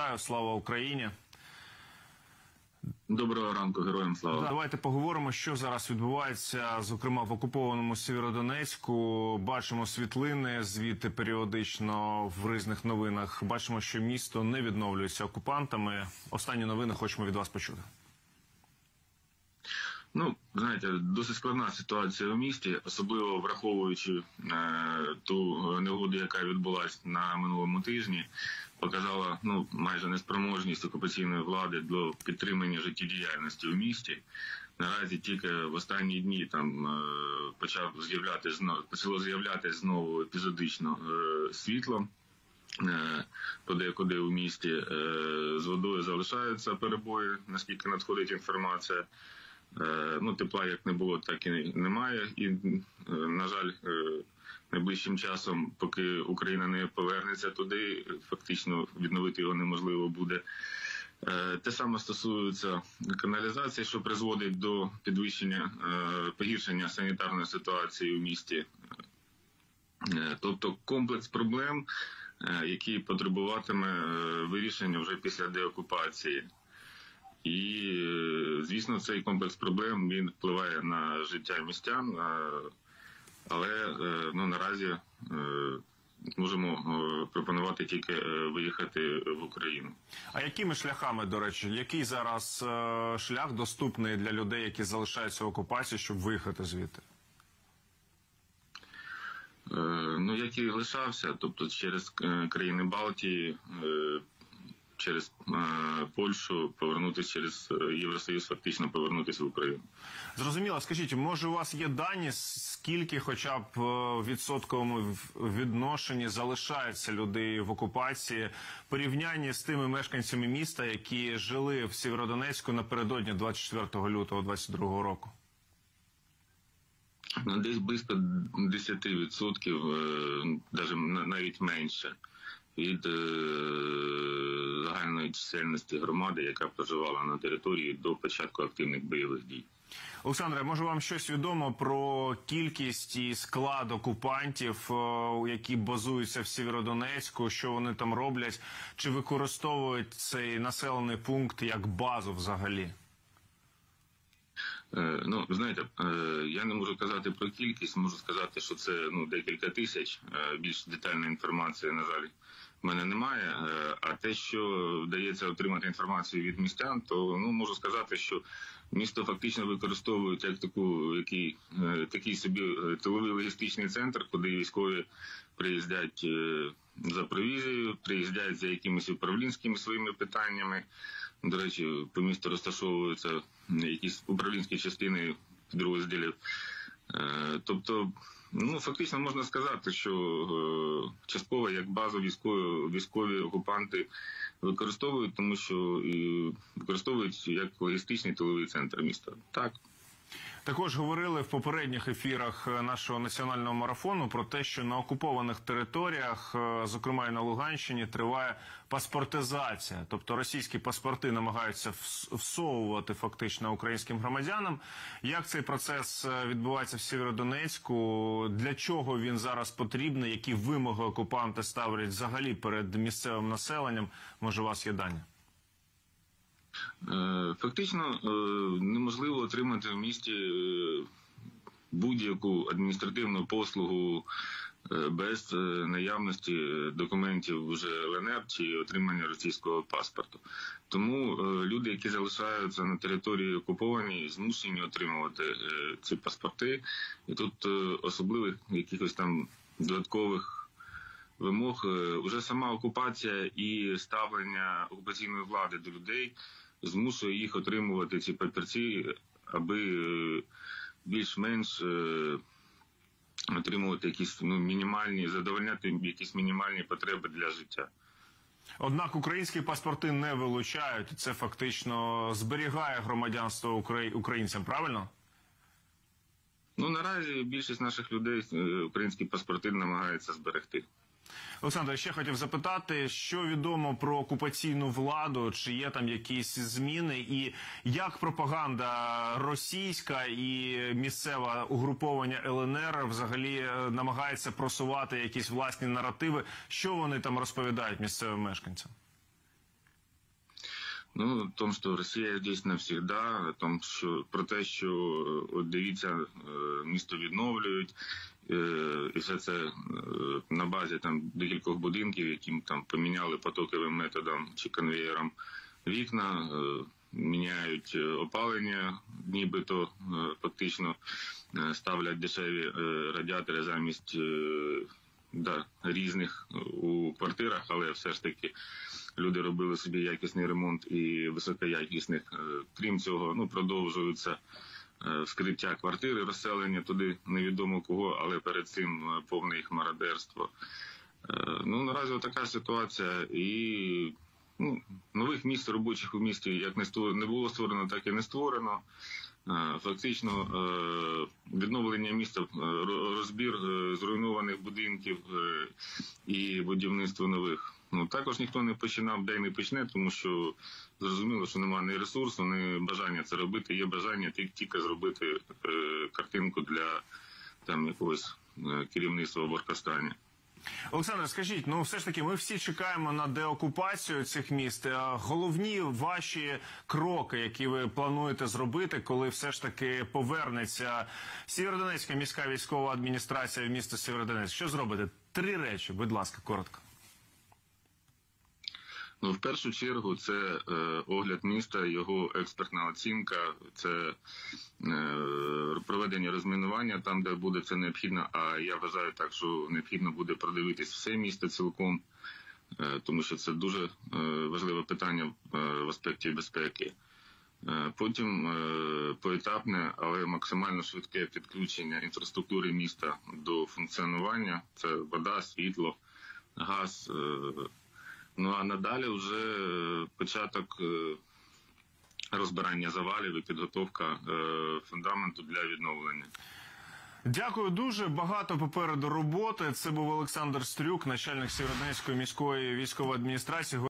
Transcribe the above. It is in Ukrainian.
Вітаю, Слава Україні! Доброго ранку, героям слава. Давайте поговоримо, що зараз відбувається, зокрема в окупованому Сєвєродонецьку. Бачимо світлини звідти періодично в різних новинах. Бачимо, що місто не відновлюється окупантами. Останні новини хочемо від вас почути. Ну, знаєте, досить складна ситуація в місті, особливо враховуючи е, ту негоду, яка відбулася на минулому тижні, показала ну майже неспроможність окупаційної влади до підтримання життєдіяльності в місті. Наразі тільки в останні дні там е, почав з'являти знову почало з'являти знову епізодично е, світло. Е, Подекуди у місті е, з водою залишаються перебої, наскільки надходить інформація. Е, ну, тепла як не було, так і немає. І, е, на жаль, е, найближчим часом, поки Україна не повернеться туди, фактично відновити його неможливо буде. Те саме стосується каналізації, що призводить до підвищення погіршення санітарної ситуації у місті. Тобто комплекс проблем, який потребуватиме вирішення вже після деокупації. І, звісно, цей комплекс проблем він впливає на життя містян, але е, ну, наразі е, можемо е, пропонувати тільки виїхати в Україну. А якими шляхами, до речі, який зараз шлях доступний для людей, які залишаються в окупації, щоб виїхати звідти? Ну, як і лишався, тобто через країни Балтії через е, Польщу повернутися через е, Євросоюз, фактично повернутися в Україну. Зрозуміло, скажіть, може у вас є дані, скільки, хоча б е, в відсотковому відношенні залишаються люди в окупації порівнянні з тими мешканцями міста, які жили в Сєвєродонецьку напередодні 24 лютого 2022 року? Ну, десь близько 10%, навіть менше від загальної чисельності громади, яка проживала на території до початку активних бойових дій. Олександре, може вам щось відомо про кількість і склад окупантів, які базуються в Сєвєродонецьку, що вони там роблять, чи використовують цей населений пункт як базу взагалі? Е, ну, знаєте, е, я не можу казати про кількість, можу сказати, що це ну декілька тисяч. Е, більш детальна інформація, на жаль, в мене немає. А те, що вдається отримати інформацію від містян, то ну можу сказати, що місто фактично використовують як таку, який такий собі тиловий логістичний центр, куди військові приїздять за провізією, приїздять за якимись управлінськими своїми питаннями. До речі, по місту розташовуються якісь управлінські частини підрозділів. Е, тобто, ну фактично можна сказати, що е, частково як базу військові військові окупанти використовують, тому що використовують як логістичний тиловий центр міста. Так. Також говорили в попередніх ефірах е, нашого національного марафону про те, що на окупованих територіях, е, зокрема і на Луганщині, триває паспортизація, тобто російські паспорти намагаються всовувати фактично українським громадянам. Як цей процес е, відбувається в Сєвєродонецьку? Для чого він зараз потрібний? Які вимоги окупанти ставлять взагалі перед місцевим населенням? Може, у вас є дані? Е, фактично е, неможливо отримати в місті е, будь-яку адміністративну послугу без наявності документів вже ЛНР чи отримання російського паспорту. Тому люди, які залишаються на території окуповані, змушені отримувати ці паспорти, і тут особливих якихось там додаткових. Вимог вже сама окупація і ставлення окупаційної влади до людей змушує їх отримувати ці папірці, аби е, більш-менш е, отримувати якісь ну, мінімальні, задовольняти якісь мінімальні потреби для життя. Однак українські паспорти не вилучають. Це фактично зберігає громадянство українцям, правильно? Ну наразі більшість наших людей е, українські паспорти намагаються зберегти. Олександр, ще хотів запитати, що відомо про окупаційну владу, чи є там якісь зміни, і як пропаганда російська і місцеве угруповання ЛНР взагалі е, намагається просувати якісь власні наративи, що вони там розповідають місцевим мешканцям? Ну, о том, що Росія здесь навсегда, о том, що про те, що е, от дивіться, е, місто відновлюють, е, і все це на базі там декількох будинків, яким там поміняли потоковим методом чи конвеєром вікна, міняють опалення, нібито фактично ставлять дешеві радіатори замість да, різних у квартирах, але все ж таки люди робили собі якісний ремонт і високоякісних. Е, Крім цього, ну продовжуються е, вскриття квартири, розселення туди невідомо кого, але перед цим е, повне їх мародерство. Ну наразі така ситуація, і ну, нових місць робочих у місті як не ство- не було створено, так і не створено. Е, Фактично е, відновлення міста, е, розбір зруйнованих будинків і будівництво нових. Ну також ніхто не починав, де й не почне, тому що зрозуміло, що немає ні ресурсу, ні бажання це робити. Є бажання тільки, зробити картинку для там якогось керівництва в. Олександр, скажіть, ну все ж таки, ми всі чекаємо на деокупацію цих міст. А Головні ваші кроки, які ви плануєте зробити, коли все ж таки повернеться Сєвєродонецька міська військова адміністрація в місто Сєвєродонецьк. Що зробите? Три речі, будь ласка, коротко. Ну, в першу чергу, це е, огляд міста, його експертна оцінка, це е, проведення розмінування там, де буде це необхідно. А я вважаю так, що необхідно буде продивитись все місто цілком, е, тому що це дуже е, важливе питання е, в аспекті безпеки. Е, Потім е, поетапне, але максимально швидке підключення інфраструктури міста до функціонування. Це вода, світло, газ. е, Ну а надалі вже е, початок е, розбирання завалів і підготовка е, фундаменту для відновлення. Дякую дуже. Багато попереду роботи. Це був Олександр Стрюк, начальник Сєвєродонецької міської військової адміністрації.